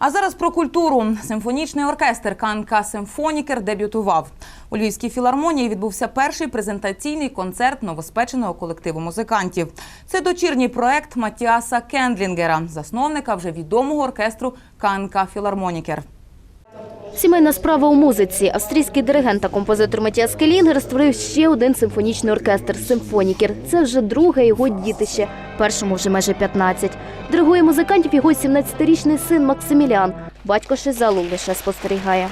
А зараз про культуру. Симфонічний оркестр «Канка Симфонікер дебютував. У Львівській філармонії відбувся перший презентаційний концерт новоспеченого колективу музикантів. Це дочірній проект Матіаса Кендлінгера, засновника вже відомого оркестру «Канка Філармонікер. Сімейна справа у музиці. Австрійський диригент та композитор Матіас Келінгер створив ще один симфонічний оркестр Симфонікер. Це вже друге його дітище. Першому вже майже 15. Диригує музикантів його 17-річний син Максимілян. Батько ще залу лише спостерігає.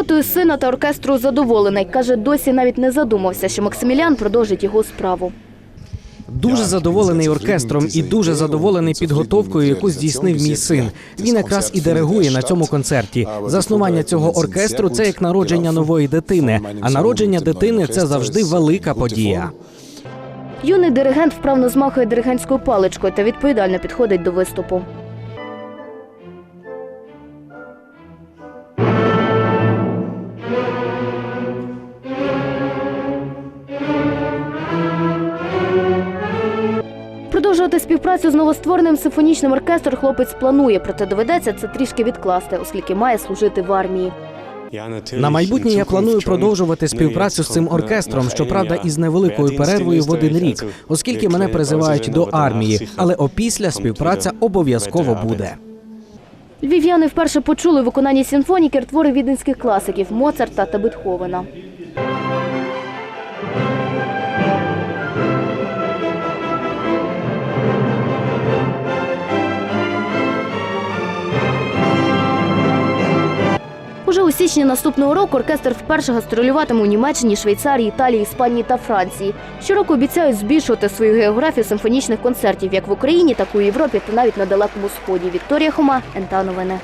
Роботою сина та оркестру задоволений. Каже, досі навіть не задумався, що Максимілян продовжить його справу. Дуже задоволений оркестром і дуже задоволений підготовкою, яку здійснив мій син. Він якраз і диригує на цьому концерті. Заснування цього оркестру це як народження нової дитини. А народження дитини це завжди велика подія. Юний диригент вправно змахує диригентською паличкою та відповідально підходить до виступу. Продовжувати співпрацю з новоствореним симфонічним оркестром хлопець планує, проте доведеться це трішки відкласти, оскільки має служити в армії. На майбутнє я планую продовжувати співпрацю з цим оркестром, щоправда, із невеликою перервою в один рік, оскільки мене призивають до армії. Але опісля співпраця обов'язково буде. Львів'яни вперше почули в виконанні симфонікер твори віденських класиків Моцарта та Бетховена. Уже у січні наступного року оркестр вперше гастролюватиме у Німеччині, Швейцарії, Італії, Іспанії та Франції. Щороку обіцяють збільшувати свою географію симфонічних концертів як в Україні, так і у Європі та навіть на далекому сході. Вікторія Хома, НТА Новини.